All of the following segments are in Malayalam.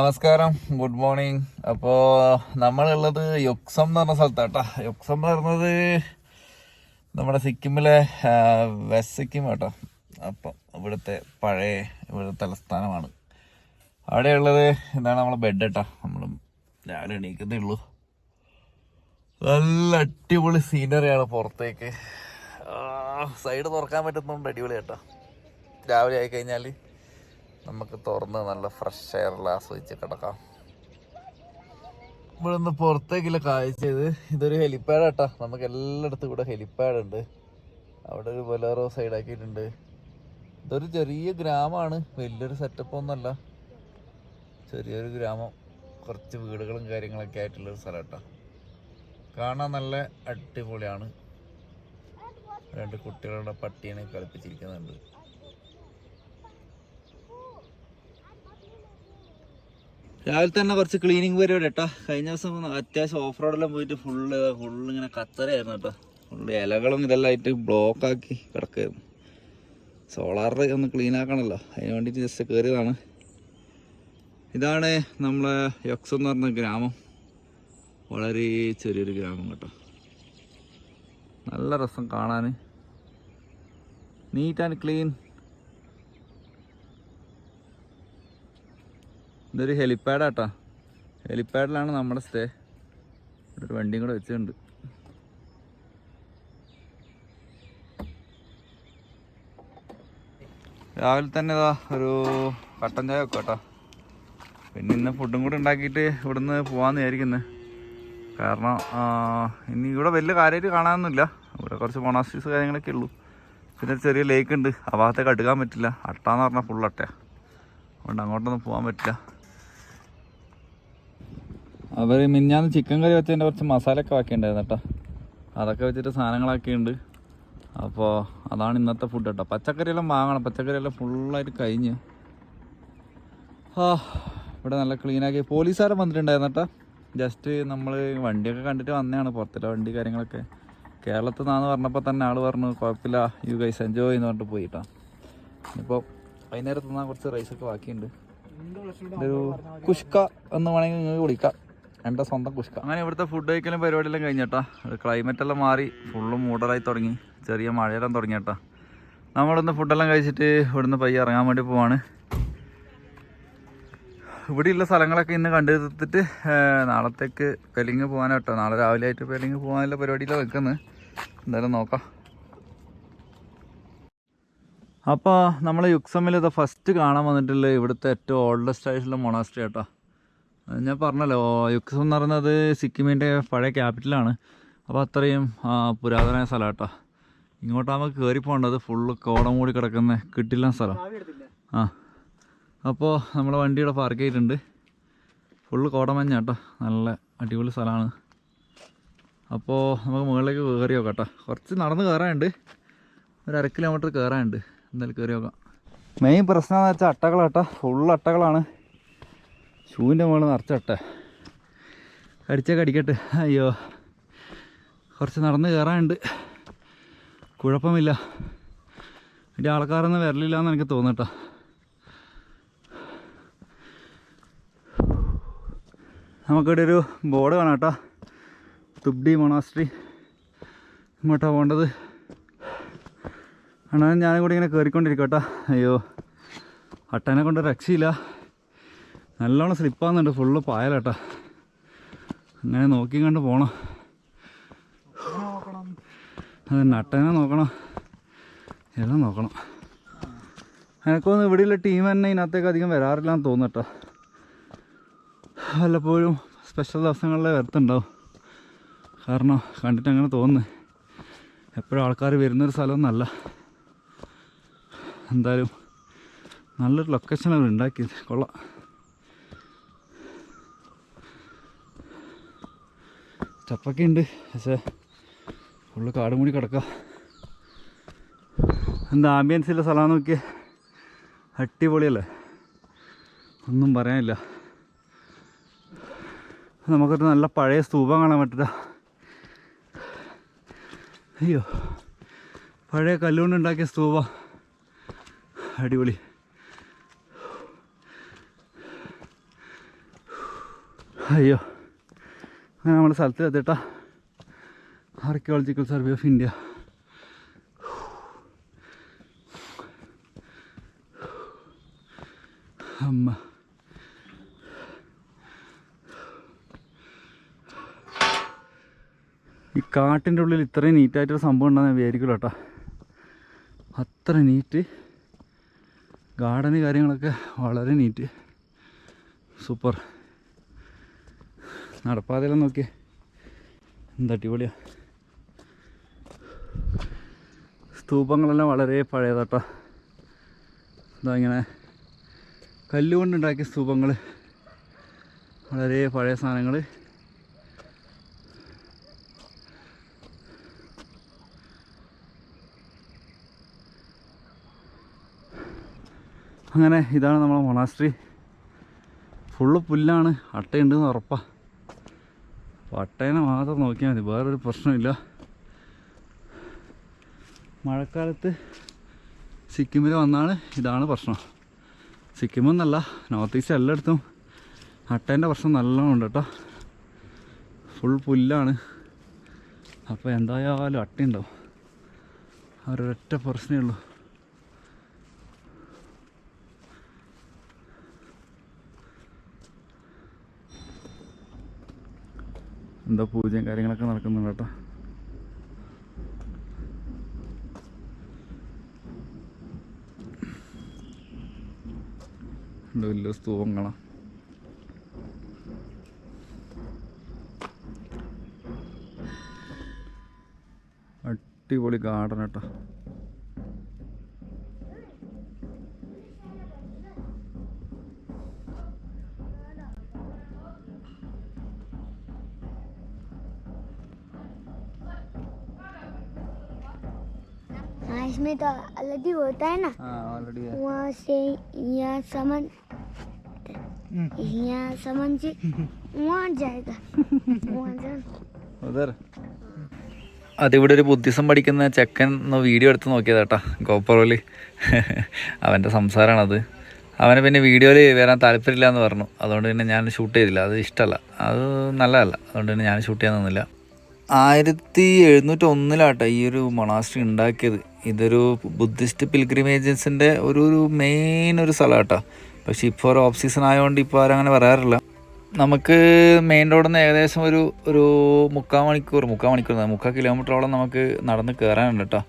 നമസ്കാരം. ഗുഡ് മോർണിംഗ് അപ്പോൾ നമ്മളുള്ളത് യൊക്സം എന്ന് പറഞ്ഞ സ്ഥലത്താട്ടാ യൊക്സം എന്ന് പറഞ്ഞത് നമ്മുടെ സിക്കിമിലെ വെസ്റ്റ് സിക്കിം കേട്ടോ. അപ്പം ഇവിടുത്തെ പഴയ ഇവിടുത്തെ തലസ്ഥാനമാണ്. അവിടെയുള്ളത് എന്താണ് നമ്മളെ ബെഡ് കേട്ടോ. നമ്മൾ രാവിലെ എണീക്കുന്നേ ഉള്ളൂ. നല്ല അടിപൊളി സീനറിയാണ് പുറത്തേക്ക്. സൈഡ് തുറക്കാൻ പറ്റുന്നുണ്ട് അടിപൊളി കേട്ടോ. രാവിലെ ആയി കഴിഞ്ഞാൽ നമുക്ക് തുറന്ന് നല്ല ഫ്രഷ് എയറിൽ ആസ്വദിച്ച് കിടക്കാം. ഇവിടുന്ന് പുറത്തേക്കുള്ള കാഴ്ചയത് ഇതൊരു ഹെലിപ്പാഡ് കേട്ടോ നമുക്ക് എല്ലായിടത്തും ഇവിടെ ഹെലിപ്പാഡ് ഉണ്ട്. അവിടെ ഒരു ബൊലേറോ സൈഡ് ആക്കിയിട്ടുണ്ട്. ഇതൊരു ചെറിയ ഗ്രാമമാണ്. വലിയൊരു സെറ്റപ്പ് ഒന്നല്ല ചെറിയൊരു ഗ്രാമം. കുറച്ച് വീടുകളും കാര്യങ്ങളൊക്കെ ആയിട്ടുള്ളൊരു സ്ഥലം കാണാൻ നല്ല അടിപൊളിയാണ്. രണ്ട് കുട്ടികളുടെ പട്ടീനെ കളിപ്പിച്ചിരിക്കുന്നുണ്ട്. രാവിലെ തന്നെ കുറച്ച് ക്ലീനിങ് പരിപാടി കേട്ടോ കഴിഞ്ഞ ദിവസം അത്യാവശ്യം ഓഫ് റോഡെല്ലാം പോയിട്ട് ഫുള്ള് ഫുള്ള് ഇങ്ങനെ കച്ചറയായിരുന്നു കേട്ടോ. ഫുള്ള് ഇലകളും ഇതെല്ലാം ആയിട്ട് ബ്ലോക്ക് ആക്കി കിടക്കായിരുന്നു. സോളാറിൽ ഒന്ന് ക്ലീൻ ആക്കണമല്ലോ അതിന് വേണ്ടിയിട്ട് ജസ്റ്റ് കയറിയതാണ് ഇതാണ് നമ്മളെ യക്സ് എന്ന് പറഞ്ഞ ഗ്രാമം. വളരെ ചെറിയൊരു ഗ്രാമം കേട്ടോ. നല്ല രസം കാണാൻ. നീറ്റ് ആൻഡ് ക്ലീൻ ഇതൊരു ഹെലിപ്പാഡ് ആട്ടാ ഹെലിപ്പാഡിലാണ് നമ്മുടെ സ്റ്റേ. ഇവിടെ ഒരു വണ്ടിയും കൂടെ വെച്ചിട്ടുണ്ട്. രാവിലെ തന്നെ ഇതാ ഒരു കട്ടൻ ചായ വെക്കാം കേട്ടോ പിന്നെ ഇന്ന് ഫുഡും കൂടി ഉണ്ടാക്കിയിട്ട് ഇവിടുന്ന് പോകാമെന്ന് വിചാരിക്കുന്നത് കാരണം ഇനി ഇവിടെ വലിയ കാര്യമായിട്ട് കാണാനൊന്നുമില്ല. ഇവിടെ കുറച്ച് മൊണാസ്റ്റീസ് കാര്യങ്ങളൊക്കെ ഉള്ളൂ. പിന്നെ ചെറിയ ലേക്ക് ഉണ്ട്. ആ ഭാഗത്തേക്ക് അടുക്കാൻ പറ്റില്ല. അട്ടാന്ന് പറഞ്ഞാൽ ഫുൾ അട്ടയാണ് അതുകൊണ്ട് അങ്ങോട്ടൊന്നും പോകാൻ പറ്റില്ല. അവർ മിഞ്ഞാന്ന് ചിക്കൻ കറി വെച്ചതിന്റെ കുറച്ച് മസാലയൊക്കെ ബാക്കിയുണ്ടായിരുന്നു കേട്ടോ. അതൊക്കെ വെച്ചിട്ട് സാധനങ്ങളൊക്കെ ഉണ്ട് അപ്പോൾ അതാണ് ഇന്നത്തെ ഫുഡ് കേട്ടോ. പച്ചക്കറിയെല്ലാം വാങ്ങണം. പച്ചക്കറിയെല്ലാം ഫുള്ളായിട്ട് കഴിഞ്ഞ്. ആ ഇവിടെ നല്ല ക്ലീനാക്കി പോലീസുകാരൻ വന്നിട്ടുണ്ടായിരുന്നു കേട്ടോ. ജസ്റ്റ് നമ്മൾ വണ്ടിയൊക്കെ കണ്ടിട്ട് വന്നതാണ്. പുറത്തിലെ വണ്ടി കാര്യങ്ങളൊക്കെ. കേരളത്തിൽ നിന്നാന്ന് പറഞ്ഞപ്പോൾ തന്നെ ആൾ പറഞ്ഞു കുഴപ്പമില്ല. യു ഗൈസ് എൻജോയ് എന്ന് പറഞ്ഞിട്ട് പോയിട്ടാ ഇപ്പോൾ വൈകുന്നേരത്ത് നിന്നാൽ കുറച്ച് റൈസൊക്കെ ബാക്കിയുണ്ട്. ഒരു കുഷ്ക എന്ന് വേണമെങ്കിൽ നിങ്ങൾക്ക് വിളിക്കാം. എന്റെ സ്വന്തം കുഷ്ക. അങ്ങനെ ഇവിടുത്തെ ഫുഡ് കഴിക്കലും പരിപാടിയെല്ലാം കഴിഞ്ഞേട്ടാ. ക്ലൈമറ്റ് എല്ലാം മാറി ഫുള്ളും മൂടലായി തുടങ്ങി. ചെറിയ മഴയെല്ലാം തുടങ്ങിയേട്ടാ. നമ്മളിന്ന് ഫുഡെല്ലാം കഴിച്ചിട്ട് ഇവിടുന്ന് പയ്യെ ഇറങ്ങാൻ വേണ്ടി പോവാണ്. ഇവിടെയുള്ള സ്ഥലങ്ങളൊക്കെ ഇന്ന് കണ്ടെടുത്തിട്ട് നാളത്തേക്ക് പെലിങ് പോകാനാട്ടോ നാളെ രാവിലെ ആയിട്ട് പെലിങ് പോകാനുള്ള പരിപാടിയിലാണ് വെക്കുന്നത് എന്തായാലും നോക്കാം. അപ്പോൾ നമ്മൾ യുക്സമിൽ ഇത് ഫസ്റ്റ് കാണാൻ വന്നിട്ടുള്ള ഇവിടുത്തെ ഏറ്റവും ഓൾഡസ്റ്റ് ആയിട്ടുള്ള മൊണാസ്ട്രി കേട്ടോ ഞാൻ പറഞ്ഞല്ലോ യുക്സം എന്ന് പറയുന്നത് സിക്കിമിന്റെ പഴയ ക്യാപിറ്റലാണ് അപ്പോൾ അത്രയും പുരാതനമായ സ്ഥലം കേട്ടോ ഇങ്ങോട്ടാകുമ്പോൾ കയറി പോകേണ്ടത് ഫുള്ള് കോടം മൂടി കിടക്കുന്ന കിട്ടില്ല സ്ഥലം. ആ അപ്പോൾ നമ്മുടെ വണ്ടിയുടെ പാർക്ക് ചെയ്തിട്ടുണ്ട്. ഫുള്ള് കോടമഞ്ഞ കേട്ടോ നല്ല അടിപൊളി സ്ഥലമാണ്. അപ്പോൾ നമുക്ക് മുകളിലേക്ക് കയറി നോക്കാം കേട്ടോ കുറച്ച് നടന്ന് കയറാനുണ്ട് ഒരു അര കിലോമീറ്റർ കയറാനുണ്ട് എന്തായാലും കയറി നോക്കാം. മെയിൻ പ്രശ്നം എന്ന് വെച്ചാൽ അട്ടകളാട്ടോ. ഫുൾ അട്ടകളാണ്. ഷൂവിന്റെ മുകളിൽ നിറച്ചട്ടെ. കടിച്ചാൽ കടിക്കട്ടെ. അയ്യോ കുറച്ച് നടന്ന് കയറാനുണ്ട്. കുഴപ്പമില്ല. എന്റെ ആൾക്കാരൊന്നും വരലില്ല എന്ന് എനിക്ക് തോന്നട്ടോ നമുക്കിവിടെ ഒരു ബോർഡ് കാണാം കേട്ടോ തുബ്ഡി മൊണാസ്ട്രി. ഇങ്ങോട്ടാണ് പോകേണ്ടത്. അണ്ണാൻ ഞാനും കൂടി ഇങ്ങനെ കയറിക്കൊണ്ടിരിക്കട്ടോ അയ്യോ അട്ടനെ കൊണ്ട് രക്ഷയില്ല. നല്ലോണം സ്ലിപ്പാകുന്നുണ്ട് ഫുള്ള് പായലേട്ടാ. അങ്ങനെ നോക്കി കണ്ട് പോണം. അത് നട്ടനെ നോക്കണം. എല്ലാം നോക്കണം. എനക്കൊന്നും ഇവിടെയുള്ള ടീം തന്നെ ഇതിനകത്തേക്ക് അധികം വരാറില്ല എന്ന് തോന്നട്ടോ വല്ലപ്പോഴും സ്പെഷ്യൽ ദിവസങ്ങളിലെ വരത്തുണ്ടാവും. കാരണം കണ്ടിട്ട് അങ്ങനെ തോന്നുന്നു. എപ്പോഴും ആൾക്കാർ വരുന്നൊരു സ്ഥലമൊന്നല്ല. എന്തായാലും നല്ലൊരു ലൊക്കേഷൻ അവർ ഉണ്ടാക്കിയത്. കൊള്ളാം. സ്റ്റെപ്പൊക്കെ ഉണ്ട്. പക്ഷേ ഫുള്ള് കാട് മൂടി കിടക്കുക എന്താ ആംബിയൻസ് ഇല്ല സ്ഥലം നോക്കിയ. അടിപൊളിയല്ലേ? ഒന്നും പറയാനില്ല. നമുക്കൊരു നല്ല പഴയ സ്തൂപം കാണാൻ പറ്റില്ല അയ്യോ പഴയ കല്ലുകൊണ്ട് ഉണ്ടാക്കിയ സ്തൂപം. അടിപൊളി. അയ്യോ. അങ്ങനെ നമ്മുടെ സ്ഥലത്ത് എത്തിട്ട ആർക്കിയോളജിക്കൽ സർവേ ഓഫ് ഇന്ത്യ അമ്മ. ഈ കാട്ടിന്റെ ഉള്ളിൽ ഇത്രയും നീറ്റായിട്ടൊരു സംഭവം ഉണ്ടെന്ന് വിചാരിക്കില്ല കേട്ടോ. അത്ര നീറ്റ് ഗാർഡന് കാര്യങ്ങളൊക്കെ വളരെ നീറ്റ് സൂപ്പർ നടപ്പാതയെല്ലാം നോക്കിയേ. എന്താ അടിപൊളിയാ. സ്തൂപങ്ങളെല്ലാം വളരെ പഴയതാട്ടോ. എന്താ ഇങ്ങനെ കല്ലുകൊണ്ടുണ്ടാക്കിയ സ്തൂപങ്ങൾ വളരെ പഴയ സാധനങ്ങൾ അങ്ങനെ ഇതാണ് നമ്മളെ മൊണാസ്ട്രി. ഫുള്ള് പുല്ലാണ് അട്ടയുണ്ടെന്ന് ഉറപ്പാ. അപ്പോൾ അട്ടേനെ മാത്രം നോക്കിയാൽ മതി വേറൊരു പ്രശ്നമില്ല. മഴക്കാലത്ത് സിക്കിമിൽ വന്നാണ് ഇതാണ് പ്രശ്നം. സിക്കിമെന്നല്ല നോർത്ത് ഈസ്റ്റ് എല്ലായിടത്തും അട്ടേന്റെ പ്രശ്നം നല്ലോണം ഉണ്ട് കേട്ടോ. ഫുൾ പുല്ലാണ്. അപ്പോൾ എന്തായാലും അട്ടയുണ്ടാവും അവരൊരൊറ്റ പ്രശ്നമേ ഉള്ളൂ. എന്താ പൂജയും കാര്യങ്ങളൊക്കെ നടക്കുന്നുണ്ട് കേട്ടോ. വലിയ സ്തൂപം കാണാം അടിപൊളി ഗാർഡൻ കേട്ടോ इसमें तो अलग ही होता है ना ആ ഓൾറെഡി वहाँ से यहाँ समन यहाँ समन से वहाँ जाएगा वहाँ जा ഉദർ അതിവിടെ ഒരു ബുദ്ധിസം പഠിക്കുന്ന ചെക്കൻ ഒന്ന് വീഡിയോ എടുത്ത് നോക്കിയതാട്ടാ ഗോപ്പറോല് അവൻ്റെ സംസാരമാണത് അവന് പിന്നെ വീഡിയോയിൽ വരാൻ താല്പര്യമില്ല എന്ന് പറഞ്ഞു അതുകൊണ്ട് പിന്നെ ഞാൻ ഷൂട്ട് ചെയ്തില്ല അത് ഇഷ്ടമല്ല അത് നല്ലതല്ല അതുകൊണ്ട് പിന്നെ ഞാൻ ഷൂട്ട് ചെയ്യാൻ നിന്നില്ല ആയിരത്തി എഴുന്നൂറ്റി ഒന്നിലാട്ടോ ഈ ഒരു മൊണാസ്ട്രി ഉണ്ടാക്കിയത് ഇതൊരു ബുദ്ധിസ്റ്റ് പിൽഗ്രിമേജൻസിന്റെ ഒരു ഒരു മെയിൻ ഒരു സ്ഥലമാട്ടോ. പക്ഷേ ഇപ്പോൾ ഒരു ഓഫ് സീസൺ ആയതുകൊണ്ട് ഇപ്പോൾ ആരങ്ങനെ വരാറില്ല നമുക്ക് മെയിൻ റോഡിൽ നിന്ന് ഏകദേശം ഒരു ഒരു മുക്കാൽ മണിക്കൂർ മുക്കാൽ മണിക്കൂർ മുക്കാൽ കിലോമീറ്ററോളം നമുക്ക് നടന്ന് കയറാനുണ്ട് കേട്ടോ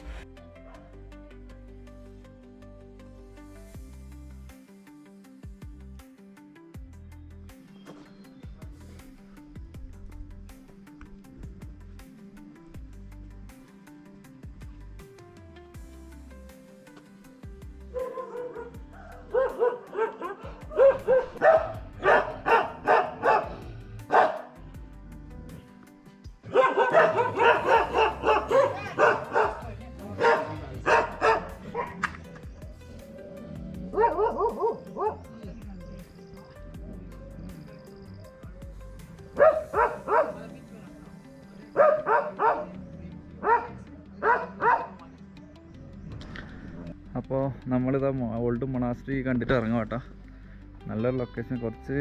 നമ്മളിതാ ഓൾഡ് മൊണാസ്ട്രി കണ്ടിട്ട് ഇറങ്ങും കേട്ടോ. നല്ലൊരു ലൊക്കേഷൻ കുറച്ച്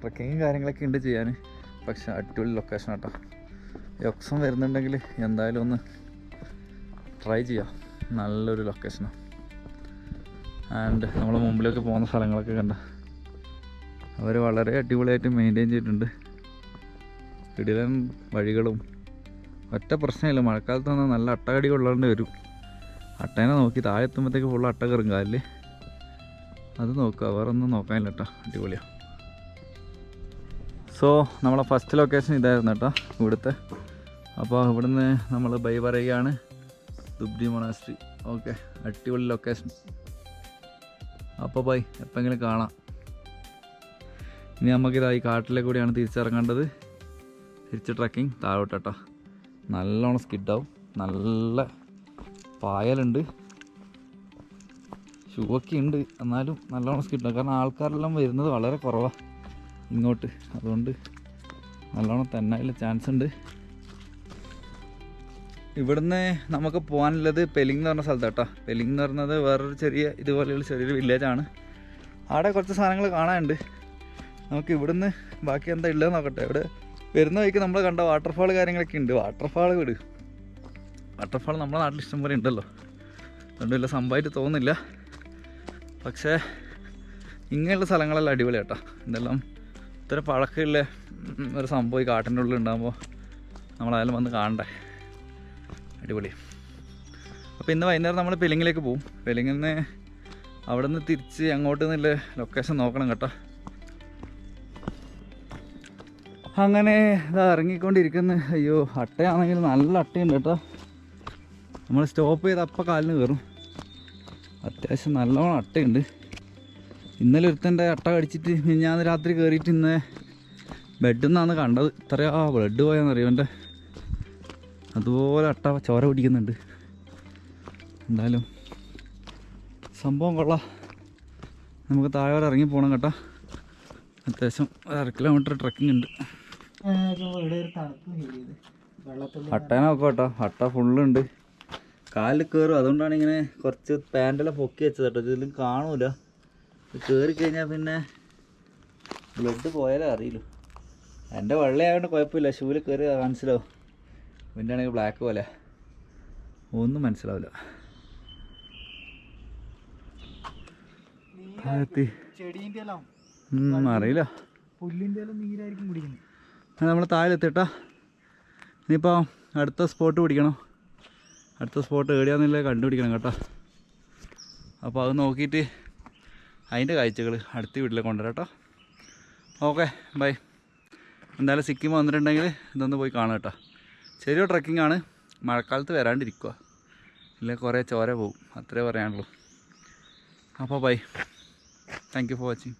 ട്രക്കിങ്ങും കാര്യങ്ങളൊക്കെ ഉണ്ട് ചെയ്യാൻ പക്ഷെ അടിപൊളി ലൊക്കേഷൻ കേട്ടോ യൊക്സം വരുന്നുണ്ടെങ്കിൽ എന്തായാലും ഒന്ന് ട്രൈ ചെയ്യാം. നല്ലൊരു ലൊക്കേഷനാണ് ആൻഡ് നമ്മൾ മുമ്പിലേക്ക് പോകുന്ന സ്ഥലങ്ങളൊക്കെ കണ്ട. അവർ വളരെ അടിപൊളിയായിട്ട് മെയിന്റെയിൻ ചെയ്തിട്ടുണ്ട്. ഇടിലൻ വഴികളും ഒറ്റ പ്രശ്നമില്ല. മഴക്കാലത്ത് വന്നാൽ നല്ല അട്ടകടി കൊള്ളേണ്ടി വരും. അട്ടേനെ നോക്കി താഴെ എത്തുമ്പോഴത്തേക്ക് ഫുള്ള് അട്ട കയറും കാലിൽ അത് നോക്കുക വേറെ ഒന്നും നോക്കാനില്ല കേട്ടോ അടിപൊളിയാണ് സോ നമ്മളെ ഫസ്റ്റ് ലൊക്കേഷൻ ഇതായിരുന്നു കേട്ടോ ഇവിടുത്തെ. അപ്പോൾ ഇവിടുന്ന് നമ്മൾ ബൈ പറയുകയാണ് ദുബ്രി മൊണാസ്ട്രി ഓക്കെ അടിപൊളി ലൊക്കേഷൻ അപ്പോൾ ബൈ എപ്പോഴെങ്കിലും കാണാം. ഇനി നമുക്കിതാ ഈ കാട്ടിലെ കൂടിയാണ് തിരിച്ചിറങ്ങേണ്ടത്. തിരിച്ച് ട്രക്കിംഗ് താഴോട്ട് കേട്ടോ നല്ലോണം സ്കിഡാവും നല്ല പായലുണ്ട്. ഷൂ ഒക്കെ ഉണ്ട്. എന്നാലും നല്ലോണം സ്കിപ്പ് കാരണം ആൾക്കാരെല്ലാം വരുന്നത് വളരെ കുറവാണ് ഇങ്ങോട്ട്. അതുകൊണ്ട് നല്ലോണം തന്നെ ചാൻസ് ഉണ്ട്. ഇവിടുന്ന് നമുക്ക് പോകാനുള്ളത് പെലിംഗ് എന്ന് പറഞ്ഞ സ്ഥലത്താണ് കേട്ടോ പെലിംഗ് എന്ന് പറഞ്ഞത് വേറൊരു ചെറിയ ഇതുപോലെയുള്ള ചെറിയൊരു വില്ലേജാണ് അവിടെ കുറച്ച് സാധനങ്ങൾ കാണാനുണ്ട്. നമുക്ക് ഇവിടുന്ന് ബാക്കി എന്താ ഉള്ളത് നോക്കട്ടെ. ഇവിടെ വരുന്ന വഴിക്ക് നമ്മൾ കണ്ട വാട്ടർഫാൾ കാര്യങ്ങളൊക്കെ ഉണ്ട്. വാട്ടർഫാൾ വിട്. വാട്ടർഫാൾ നമ്മുടെ നാട്ടിൽ ഇഷ്ടം പോലെ ഉണ്ടല്ലോ. അതുകൊണ്ട് വലിയ സംഭവമായിട്ട് തോന്നുന്നില്ല. പക്ഷേ ഇങ്ങനെയുള്ള സ്ഥലങ്ങളെല്ലാം അടിപൊളി കേട്ടോ. എന്തെല്ലാം ഇത്ര പഴക്കമുള്ള ഒരു സംഭവം ഈ കാട്ടിന്റെ ഉള്ളിൽ ഉണ്ടാകുമ്പോൾ നമ്മളായാലും വന്ന് കാണണ്ടേ. അടിപൊളി. അപ്പോൾ ഇന്ന് വൈകുന്നേരം നമ്മൾ പെലിങ്ങിലേക്ക് പോകും പെലിങ്ങിൽ നിന്ന് അവിടെ നിന്ന് തിരിച്ച് അങ്ങോട്ട് നിന്നുള്ള ലൊക്കേഷൻ നോക്കണം കേട്ടോ. അങ്ങനെ ഇതാ ഇറങ്ങിക്കൊണ്ടിരിക്കുന്നു. അയ്യോ അട്ടയാണെങ്കിൽ നല്ല അട്ടയുണ്ട് കേട്ടോ. നമ്മൾ സ്റ്റോപ്പ് ചെയ്ത് അപ്പം കാലിന് കയറും. അത്യാവശ്യം നല്ലോണം അട്ടയുണ്ട്. ഇന്നലെ ഒരുത്തന്റെ അട്ട കടിച്ചിട്ട് ഞാൻ രാത്രി കയറിയിട്ട് ഇന്ന് ബെഡിൽ നിന്നാണ് കണ്ടത്. ഇത്രയാ ബ്ലഡ് പോയാന്നറിയോ എന്റെ അതുപോലെ അട്ട ചോര പിടിക്കുന്നുണ്ട്. എന്തായാലും സംഭവം കൊള്ളാം. നമുക്ക് താഴെ വരെ ഇറങ്ങി പോകണം കേട്ടോ. അത്യാവശ്യം ഒരു അര കിലോമീറ്റർ ട്രക്കിംഗ് ഉണ്ട്. അട്ടേനെ നോക്കാം കേട്ടോ. അട്ട ഫുള്ളുണ്ട് കാലിൽ കയറും അതുകൊണ്ടാണ് ഇങ്ങനെ കുറച്ച് പാന്റെല്ലാം പൊക്കി വെച്ചത് കേട്ടോ. ഇതിലും കാണൂല. കയറി കഴിഞ്ഞാൽ പിന്നെ ബ്ലഡ് പോയാലേ അറിയില്ല. എന്റെ വെള്ളയായതുകൊണ്ട് കുഴപ്പമില്ല. ഷൂവിൽ കയറി മനസ്സിലാവും. പിന്നെ ആണെങ്കിൽ ബ്ലാക്ക് പോലെ. ഒന്നും മനസ്സിലാവില്ല. അറിയില്ല. നമ്മൾ താഴെത്തിട്ടാ. ഇനിയിപ്പോൾ അടുത്ത സ്പോട്ട് പിടിക്കണം. അടുത്ത സ്പോട്ട് എവിടെയാണെന്നില്ല കണ്ടുപിടിക്കണം കേട്ടോ. അപ്പോൾ അത് നോക്കിയിട്ട് അതിന്റെ കാഴ്ചകൾ അടുത്ത വീട്ടിൽ കൊണ്ടുവരാം കേട്ടോ. Okay bye. എന്തായാലും സിക്കിം വന്നിട്ടുണ്ടെങ്കിൽ ഇതൊന്ന് പോയി കാണാം കേട്ടോ. ചെറിയ ട്രക്കിംഗ് ആണ്. മഴക്കാലത്ത് വരാണ്ടിരിക്കുക ഇല്ല കുറേ ചോര പോവും. അത്രേ പറയാനുള്ളൂ. അപ്പോൾ bye. Thank you for watching